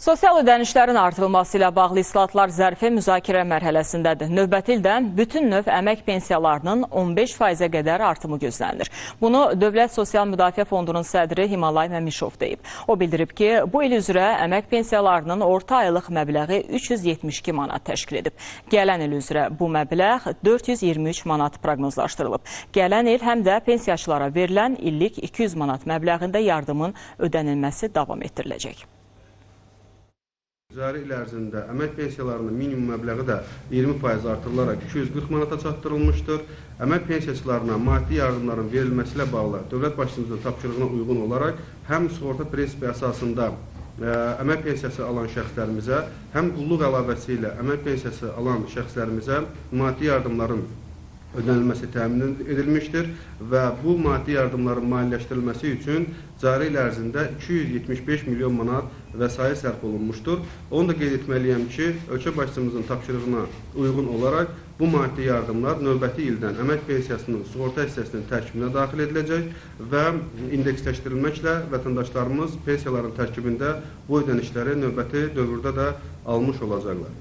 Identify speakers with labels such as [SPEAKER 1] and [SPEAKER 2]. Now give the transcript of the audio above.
[SPEAKER 1] Sosial ödənişlərin artırılması ilə bağlı islahatlar zərfi müzakirə mərhələsindədir. Növbəti ildən bütün növ əmək pensiyalarının 15%-ə qədər artımı gözlənilir. Bunu Dövlət Sosial Müdafiə Fondunun sədri Himalay Məmişov deyib. O bildirib ki, bu il üzrə əmək pensiyalarının orta aylıq məbləği 372 manat təşkil edib. Gələn il üzrə bu məbləğ 423 manat proqnozlaşdırılıb. Gələn il həm də pensiyaçılara verilən illik 200 manat məbləğində yardımın ödənilməsi davam etdiriləcək.
[SPEAKER 2] Cari il ərzində əmək pensiyalarının minimum məbləği də 20% artırılaraq 240 manata çatdırılmışdır. Əmək pensiyaçılarına maddi yardımların verilməsi ilə bağlı dövlət başçımızın tapşırığına uyğun olaraq həm sığorta prinsipi əsasında ə, əmək pensiyası alan şəxslərimizə, həm qulluq əlavəsi ilə əmək pensiyası alan şəxslərimizə maddi yardımların ödənilməsi təmin edilmişdir və bu maddi yardımların maliyyələşdirilməsi üçün cari il ərzində 275 milyon manat vəsait sərf olunmuşdur. Onu da qeyd etməliyəm ki, ölkə başçımızın tapşırığına uyğun olaraq bu maddi yardımlar növbəti ildən əmək pensiyasının sığorta hissəsinin tərkibinə daxil ediləcək və indeksləşdirilməklə vətəndaşlarımız pensiyaların tərkibində bu ödənişləri növbəti dövrdə də almış olacaqlar.